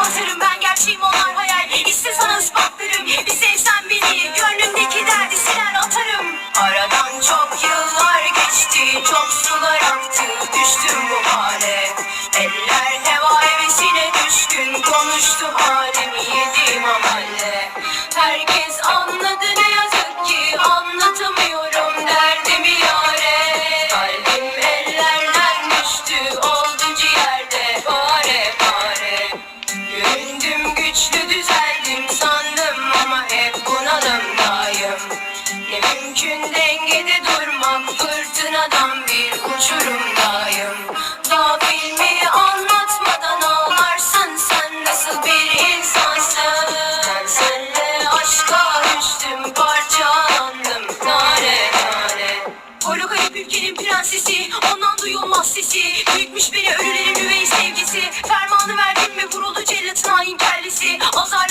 atarım ben gerçeğim onlar hayal. İste sana ispatlarım bir sevsen beni. Gönlümdeki derdi siler atarım. Aradan çok yıllar geçti çok sular aktı. Düştüm bu hale. Eller heva hevesine düşkün Konuştu halimi yediğim amalle Herkes anladı ne yazık mümkün dengede durmak Fırtınadan bir uçurumdayım. Daha filmi anlatmadan ağlarsın Sen nasıl bir insansın? Ben senle aşka düştüm Parçalandım tane tane Koro kayıp ülkenin prensesi Ondan duyulmaz sesi. Büyütmüş beni ölülerin üvey sevgisi. Fermanı verdim ve vuruldu cellatın hain kellesi. Azarlandım